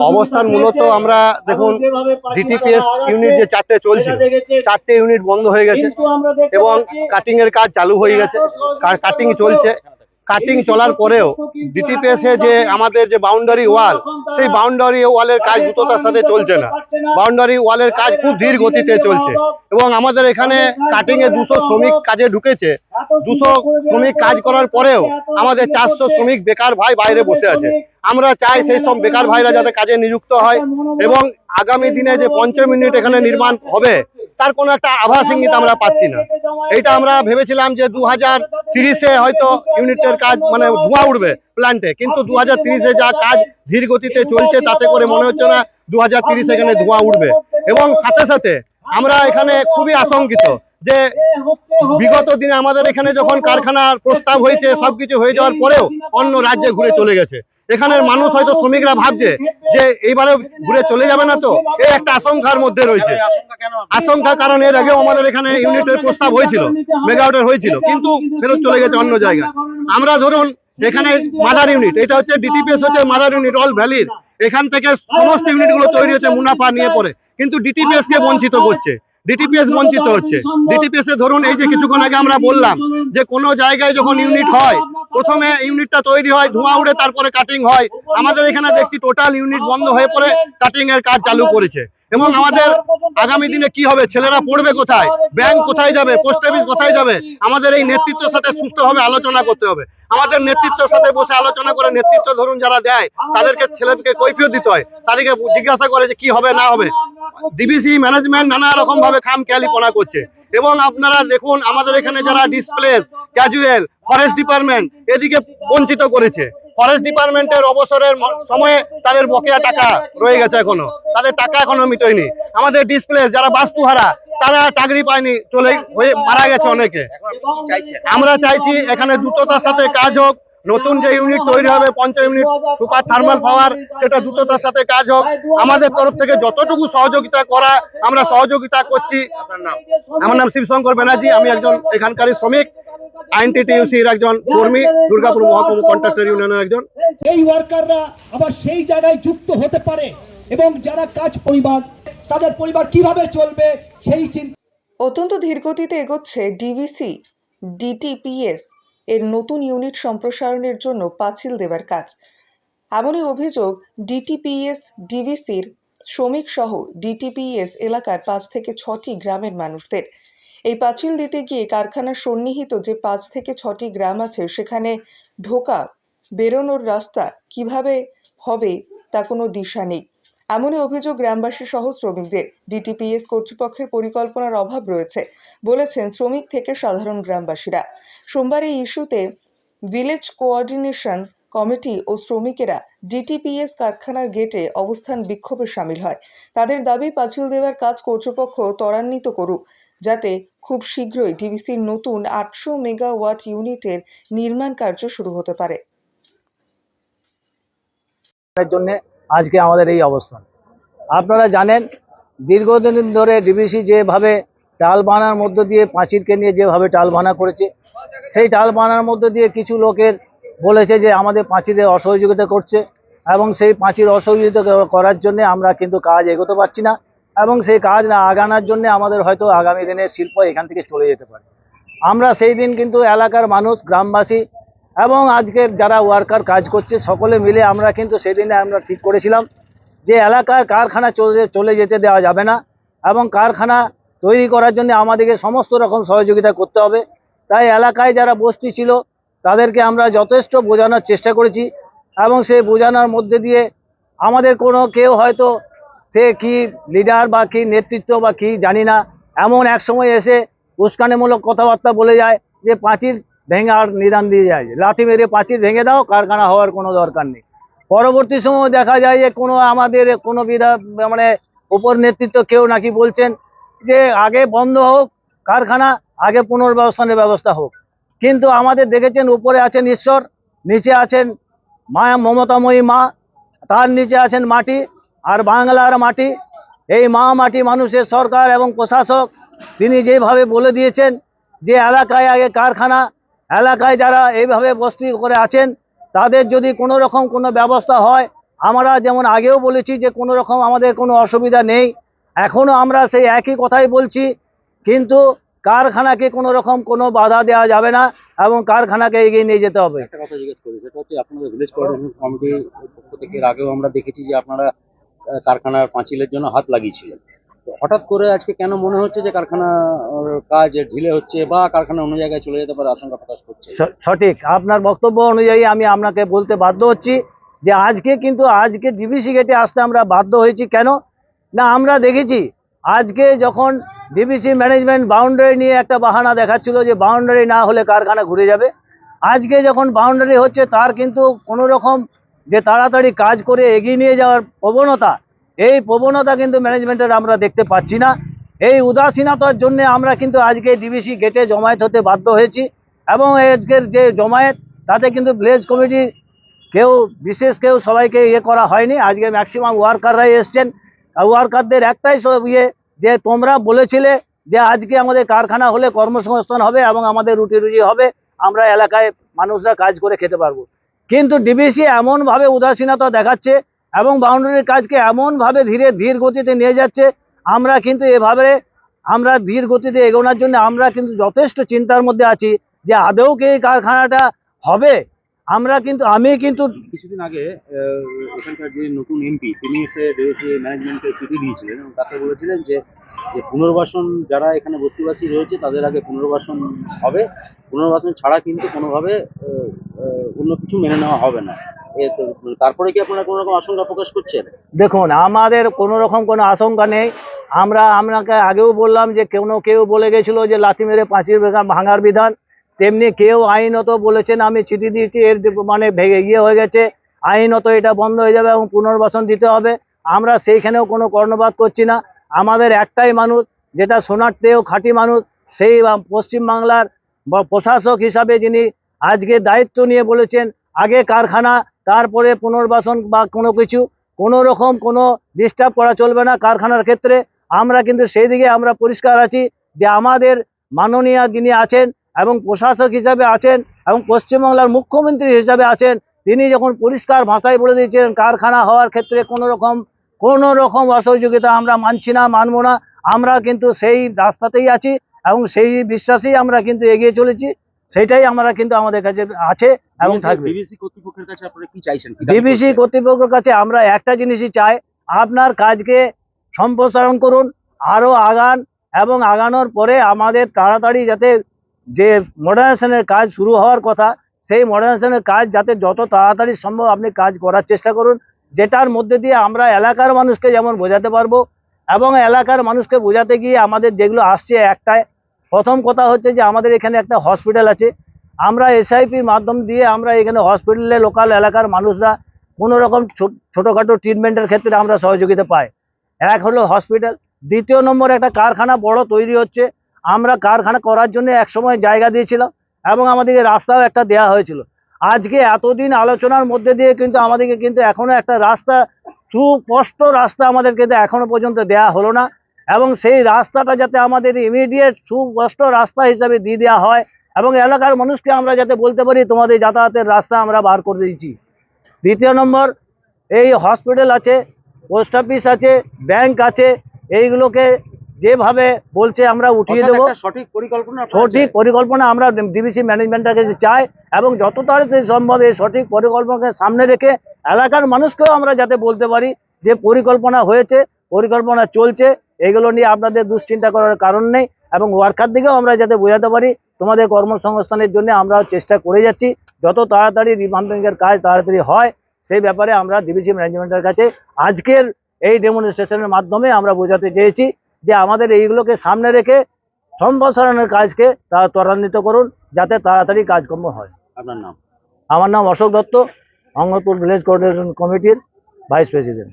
অবস্থান মূলত আমরা দেখুন ডিটিপিএস ইউনিট যে চারটে চলছে চারটে ইউনিট বন্ধ হয়ে গেছে এবং কাটিং এর কাজ চালু হয়ে গেছে কাটিং চলছে। কাটিং চলার পরেও ডিটিপিএস এ যে আমাদের যে বাউন্ডারি ওয়াল সেই বাউন্ডারি ওয়ালের কাজ দ্রুততার সাথে চলছে না। বাউন্ডারি ওয়ালের কাজ খুব ধীর গতিতে চলছে। এবং আমাদের এখানে কাটিং এ দুশো শ্রমিক কাজে ঢুকেছে। দুশো শ্রমিক কাজ করার পরেও আমাদের চারশো শ্রমিক বেকার ভাই বাইরে বসে আছে। আমরা চাই সেই সব বেকার ভাইরা যাতে কাজে নিযুক্ত হয় এবং আগামী দিনে যে পঞ্চম ইউনিট এখানে নির্মাণ হবে তার কোনো একটা আভাস ইঙ্গিত আমরা পাচ্ছি না। এইটা আমরা ভেবেছিলাম যে দু হাজার তিরিশে হয়তো ইউনিটের কাজ মানে ধোঁয়া উঠবে প্ল্যান্টে কিন্তু দু হাজার যা কাজ ধীর গতিতে চলছে, তাতে করে মনে হচ্ছে না দু হাজার এখানে ধোঁয়া উঠবে। এবং সাথে সাথে আমরা এখানে খুবই আশঙ্কিত যে বিগত দিনে আমাদের এখানে যখন কারখানার প্রস্তাব হয়েছে, সবকিছু হয়ে যাওয়ার পরেও অন্য রাজ্যে ঘুরে চলে গেছে। এখানের মানুষ হয়তো শ্রমিকরা ভাবছে যে এইবারে ঘুরে চলে যাবে না তো? এই একটা আশঙ্কার মধ্যে রয়েছে। আশঙ্কা কারণ এর আগেও আমাদের এখানে ইউনিটের প্রস্তাব হয়েছিল মেগাওয়াটের হয়েছিল কিন্তু ফেরত চলে গেছে অন্য জায়গায়। আমরা ধরুন এখানে মাদার ইউনিট এটা হচ্ছে ডিটিপিএস হচ্ছে মাদার ইউনিট অল ভ্যালির এখান থেকে সমস্ত ইউনিটগুলো তৈরি হচ্ছে মুনাফা নিয়ে পড়ে। কিন্তু ডিটিপিএস কে বঞ্চিত করছে। ডিটিপিএস বঞ্চিত হচ্ছে। ডিটিপিএস এ ধরুন এই যে কিছুক্ষণ আগে আমরা বললাম যে কোনো জায়গায় যখন ইউনিট হয় প্রথমে ইউনিটটা তৈরি হয় ধোঁয়া উড়ে তারপরে কাটিং হয়। আমাদের এখানে দেখছি টোটাল ইউনিট বন্ধ হয়ে পড়ে কাটিং এর কাজ চালু করেছে। এবং আমাদের আগামী দিনে কি হবে ছেলেরা পড়বে কোথায়? ব্যাংক কোথায় যাবে? পোস্ট অফিস কোথায় যাবে? আমাদের এই নেতৃত্বের সাথে সুষ্ঠুভাবে আলোচনা করতে হবে। আমাদের নেতৃত্বের সাথে বসে আলোচনা করে নেতৃত্ব ধরুন যারা দেয় তাদেরকে ছেলেদেরকে কৈফিয়ত দিতে হয়। তাদেরকে জিজ্ঞাসা করে যে কি হবে না হবে। ডিবিসি ম্যানেজমেন্ট নানা রকম ভাবে খাম খেয়ালিপনা করছে। এবং আপনারা দেখুন আমাদের এখানে যারা ডিসপ্লেস ক্যাজুয়াল ফরেস্ট ডিপার্টমেন্ট এদিকে বঞ্চিত করেছে। ফরেস্ট ডিপার্টমেন্টের অবসরের সময়ে তাদের বকেয়া টাকা রয়ে গেছে এখনও। তাদের টাকা এখনও মিটোয়নি আমাদের ডিসপ্লেস যারা বাস্তুহারা তারা চাকরি পায়নি চলে হয়ে মারা গেছে অনেকে। আমরা চাইছি এখানে দ্রুততার সাথে কাজ হোক নতুন যে ইউনিট তৈরি হবে পঞ্চাশ ইউনিট সুপার থার্মাল পাওয়ার সেটা দ্রুততার সাথে কাজ হোক। আমাদের তরফ থেকে যতটুকু সহযোগিতা করা আমরা সহযোগিতা করছি। আমার নাম শিবশঙ্কর ব্যানার্জি আমি একজন এখানকারই শ্রমিক। আইনটিটিউসির একজন কর্মী দুর্গাপুর মহকুমা কন্ট্রাক্টর ইউনিয়নের একজন। এই ওয়ার্কাররা আবার সেই জায়গায় যুক্ত হতে পারে এবং যারা কাজ পরিবার তাদের পরিবার কীভাবে চলবে সেই চিন্তা অত্যন্ত ধীরগতিতে এগোচ্ছে ডিভিসি ডিটিপিএস এর নতুন ইউনিট সম্প্রসারণের জন্য পাঁচিল দেবার কাজ। এমনই অভিযোগ ডিটিপিএস, ডিভিসির শ্রমিক সহ ডিটিপিএস এলাকার পাঁচ থেকে ছটি গ্রামের মানুষদের। এই পাঁচিল দিতে গিয়ে কারখানার সন্নিহিত যে পাঁচ থেকে ছটি গ্রাম আছে, সেখানে ঢোকা, বেরোনোর রাস্তা কীভাবে হবে তা কোনো দিশা নেই। এমনই অভিযোগ গ্রামবাসী সহ শ্রমিকদের। ডিটিপিএস কর্তৃপক্ষের পরিকল্পনার অভাব রয়েছে, বলেছেন শ্রমিক থেকে সাধারণ গ্রামবাসীরা। সোমবার এই ইস্যুতে ভিলেজ কোঅর্ডিনেশন কমিটি ও শ্রমিকেরা ডিটিপিএস কারখানার গেটে অবস্থান বিক্ষোভে সামিল হয়। তাদের দাবি, পাঁচিল দেওয়ার কাজ কর্তৃপক্ষ ত্বরান্বিত করুক, যাতে খুব শীঘ্রই ডিবিসির নতুন আটশো মেগাওয়াট ইউনিটের নির্মাণ কার্য শুরু হতে পারে। জন্য আজকে আমাদের এই অবস্থান। আপনারা জানেন, দীর্ঘদিন ধরে ডিবিসি যেভাবে টাল বানার মধ্য দিয়ে পাঁচিরকে নিয়ে যেভাবে টাল বানা করেছে, সেই টাল বানার মধ্য দিয়ে কিছু লোকের বলেছে যে আমাদের পাঁচিরে অসহযোগিতা করছে এবং সেই পাঁচির অসহযোগিতা করার জন্য আমরা কিন্তু কাজ এগোতে পারছি না এবং সেই কাজ না আগানোর জন্য আমাদের হয়তো আগামী দিনে শিল্প এখান থেকে চলে যেতে পারে। আমরা সেই দিন কিন্তু এলাকার মানুষ, গ্রামবাসী এবং আজকের যারা ওয়ার্কার কাজ করছে, সকলে মিলে আমরা কিন্তু সেদিনে আমরা ঠিক করেছিলাম যে এলাকায় কারখানা চলে চলে যেতে দেওয়া যাবে না এবং কারখানা তৈরি করার জন্য আমাদেরকে সমস্ত রকম সহযোগিতা করতে হবে। তাই এলাকায় যারা বস্তি ছিল, তাদেরকে আমরা যথেষ্ট বোঝানোর চেষ্টা করেছি এবং সেই বোঝানোর মধ্যে দিয়ে আমাদের কোনো কেউ হয়তো সে কি লিডার বা কি নেতৃত্ব বা কি জানি না। এমন এক সময় এসে উস্কানিমূলক কথাবার্তা বলে যায় যে পাঁচির ভেঙে আর নিদান দিয়ে যায়। লাথি মেরে পাঁচির ভেঙে দাও, কারখানা হওয়ার কোনো দরকার নেই। পরবর্তী সময় দেখা যায় যে কোনো আমাদের কোনো বিধা মানে উপর নেতৃত্ব কেউ নাকি বলছেন যে আগে বন্ধ হোক, কারখানা আগে পুনর্বাসনের ব্যবস্থা হোক। কিন্তু আমাদের দেখেছেন উপরে আছেন ঈশ্বর, নিচে আছেন মায়া, মমতাময়ী মা, তার নিচে আছেন মাটি, আর বাংলার মাটি। এই মা মাটি মানুষের সরকার এবং প্রশাসক, তিনি যেভাবে বলে দিয়েছেন যে এলাকায় আগে কারখানা এলাকায় যারা এইভাবে বস্তি করে আছেন, তাদের যদি কোনো রকম কোনো ব্যবস্থা হয়, আমরা যেমন আগেও বলেছি যে কোনো রকম আমাদের কোনো অসুবিধা নেই, এখনও আমরা সেই একই কথাই বলছি, কিন্তু কারখানাকে কোনো রকম কোনো বাধা দেওয়া যাবে না এবং কারখানাকে এগিয়ে নিয়ে যেতে হবে। আগেও আমরা দেখেছি যে আপনারা কারখানার পাঁচিলের জন্য হাত লাগিয়েছিলেন। হঠাৎ করে আজকে কেন মনে হচ্ছে যে কারখানা কাজ ঢিলে হচ্ছে বা কারখানা অন্য জায়গায় চলে যেতে পারে আশঙ্কা প্রকাশ করছে? সঠিক। আপনার বক্তব্য অনুযায়ী আমি আপনাকে বলতে বাধ্য হচ্ছি যে আজকে কিন্তু আজকে ডিবিসি গেটে আসতে আমরা বাধ্য হয়েছি। কেন? না, আমরা দেখেছি আজকে যখন ডিবিসি ম্যানেজমেন্ট বাউন্ডারি নিয়ে একটা বাহানা দেখাচ্ছিল যে বাউন্ডারি না হলে কারখানা ঘুরে যাবে। আজকে যখন বাউন্ডারি হচ্ছে, তার কিন্তু কোনো রকম যে তাড়াতাড়ি কাজ করে এগিয়ে নিয়ে যাওয়ার প্রবণতা এই প্রবণতা কিন্তু ম্যানেজমেন্টের আমরা দেখতে পাচ্ছি না। এই উদাসীনতার জন্য আমরা কিন্তু আজকে ডিবিসি গেটে জমায়েত হতে বাধ্য হয়েছি এবং আজকের যে জমায়েত, তাতে কিন্তু ভিলেজ কমিটি কেউ, বিশেষ কেউ সবাইকে ইয়ে করা হয়নি। আজকে ম্যাক্সিমাম ওয়ার্কাররাই এসছেন। ওয়ার্কারদের একটাই সব ইয়ে যে তোমরা বলেছিলে যে আজকে আমাদের কারখানা হলে কর্মসংস্থান হবে এবং আমাদের রুটি রুজি হবে, আমরা এলাকায় মানুষরা কাজ করে খেতে পারব। কিন্তু ডিবিসি এমনভাবে উদাসীনতা দেখাচ্ছে এবং বাউন্ডারির কাজকে এমনভাবে ধীরে ধীর গতিতে নিয়ে যাচ্ছে, আমরা কিন্তু এভাবে, আমরা ধীর গতিতে এগোনোর জন্য আমরা কিন্তু যথেষ্ট চিন্তার মধ্যে আছি যে আদৌ কি এই কারখানাটা হবে। আমরা কিন্তু, আমি কিন্তু কিছুদিন আগে এখানকার যে নতুন এমপি তিনি ম্যানেজমেন্টকে চিঠি দিয়েছিলেন এবং তাতে বলেছিলেন যে যে পুনর্বাসন যারা এখানে বস্তিবাসী রয়েছে, তাদের আগে পুনর্বাসন হবে। পুনর্বাসন ছাড়া কিন্তু কোনোভাবে অন্য কিছু মেনে নেওয়া হবে না। তারপরে কি আপনারা রকম আশঙ্কা প্রকাশ করছেন? দেখুন, আমাদের কোনো রকম কোনো আশঙ্কা নেই। আমরা, আপনাকে আগেও বললাম যে কোনো কেউ বলে গেছিল যে লাথি মেরে পাঁচির ভেঙা ভাঙার বিধান। তেমনি কেউ আইনত বলেছেন, আমি চিঠি দিয়েছি, এর মানে ভেঙে ইয়ে হয়ে গেছে। আইনত এটা বন্ধ হয়ে যাবে এবং পুনর্বাসন দিতে হবে। আমরা সেইখানেও কোনো কর্ণপাত করছি না। আমাদের একটাই মানুষ, যেটা সোনার সোনারতেও খাঁটি মানুষ, সেই পশ্চিমবাংলার প্রশাসক হিসাবে যিনি আজকে দায়িত্ব নিয়ে বলেছেন, আগে কারখানা তারপরে পুনর্বাসন বা কোনো কিছু, কোনো রকম কোনো ডিস্টার্ব করা চলবে না কারখানার ক্ষেত্রে। আমরা কিন্তু সেই দিকে আমরা পরিষ্কার আছি যে আমাদের মাননীয় যিনি আছেন এবং প্রশাসক হিসাবে আছেন এবং পশ্চিমবাংলার মুখ্যমন্ত্রী হিসাবে আছেন, তিনি যখন পরিষ্কার ভাষায় বলে দিয়েছিলেন কারখানা হওয়ার ক্ষেত্রে কোনো রকম কোনো রকম অসহযোগিতা আমরা মানছি না, মানব না, আমরা কিন্তু সেই রাস্তাতেই আছি এবং সেই বিশ্বাসেই আমরা কিন্তু এগিয়ে চলেছি। সেটাই আমরা কিন্তু আমাদের কাছে আছে এবং থাকবে ডিবিসি কর্তৃপক্ষের কাছে আপনারা কি চাইছেন করছেন? কর্তৃপক্ষের কাছে আমরা একটা জিনিসই চাই আপনার কাজকে সম্প্রসারণ করুন আরও আগান এবং আগানোর পরে আমাদের তাড়াতাড়ি যাতে যে মডার্নাইজেশনের কাজ শুরু হওয়ার কথা সেই মডার্নাইজেশনের কাজ যাতে যত তাড়াতাড়ি সম্ভব আপনি কাজ করার চেষ্টা করুন যেটার মধ্যে দিয়ে আমরা এলাকার মানুষকে যেমন বোঝাতে পারব এবং এলাকার মানুষকে বোঝাতে গিয়ে আমাদের যেগুলো আসছে একটাই প্রথম কথা হচ্ছে যে আমাদের এখানে একটা হসপিটাল আছে। আমরা এসআইপির মাধ্যম দিয়ে আমরা এখানে হসপিটালে লোকাল এলাকার মানুষরা কোনো রকম ছোটোখাটো ট্রিটমেন্টের ক্ষেত্রে আমরা সহযোগিতা পাই। এক হলো হসপিটাল দ্বিতীয় নম্বর একটা কারখানা বড় তৈরি হচ্ছে। আমরা কারখানা করার জন্য একসময় জায়গা দিয়েছিলাম এবং আমাদেরকে রাস্তাও একটা দেয়া হয়েছিল। আজকে এতদিন আলোচনার মধ্যে দিয়ে কিন্তু আমাদেরকে কিন্তু এখনও একটা রাস্তা সুস্পষ্ট রাস্তা আমাদের কিন্তু এখনও পর্যন্ত দেয়া হলো না। এবং সেই রাস্তাটা যাতে আমাদের ইমিডিয়েট সুস্পষ্ট রাস্তা হিসাবে দিয়ে দেওয়া হয় এবং এলাকার মানুষকে আমরা যাতে বলতে পারি তোমাদের যাতায়াতের রাস্তা আমরা বার করে দিয়েছি। দ্বিতীয় নম্বর এই হসপিটাল আছে পোস্ট অফিস আছে ব্যাংক আছে এইগুলোকে যেভাবে বলছে আমরা উঠিয়ে দেবো। সঠিক পরিকল্পনা সঠিক পরিকল্পনা আমরা ডিবিসি ম্যানেজমেন্টের কাছে চাই এবং যত তাড়াতাড়ি সম্ভব এই সঠিক পরিকল্পনাকে সামনে রেখে এলাকার মানুষকেও আমরা যাতে বলতে পারি যে পরিকল্পনা হয়েছে পরিকল্পনা চলছে এগুলো নিয়ে আপনাদের দুশ্চিন্তা করার কারণ নেই এবং ওয়ার্কার দিকেও আমরা যাতে বোঝাতে পারি তোমাদের কর্মসংস্থানের জন্য আমরা চেষ্টা করে যাচ্ছি। যত তাড়াতাড়ি রিভাম্পিংয়ের কাজ তাড়াতাড়ি হয় সেই ব্যাপারে আমরা ডিভিসি ম্যানেজমেন্টের কাছে আজকের এই ডেমনস্ট্রেশনের মাধ্যমে আমরা বোঝাতে চেয়েছি যে আমাদের এইগুলোকে সামনে রেখে সম্প্রসারণের কাজকে তারা ত্বরান্বিত করুন যাতে তাড়াতাড়ি কাজকর্ম হয়। আপনার নাম? আমার নাম অশোক দত্ত অঙ্গপুর ভিলেজ কোঅর্ডিনেশন কমিটির ভাইস প্রেসিডেন্ট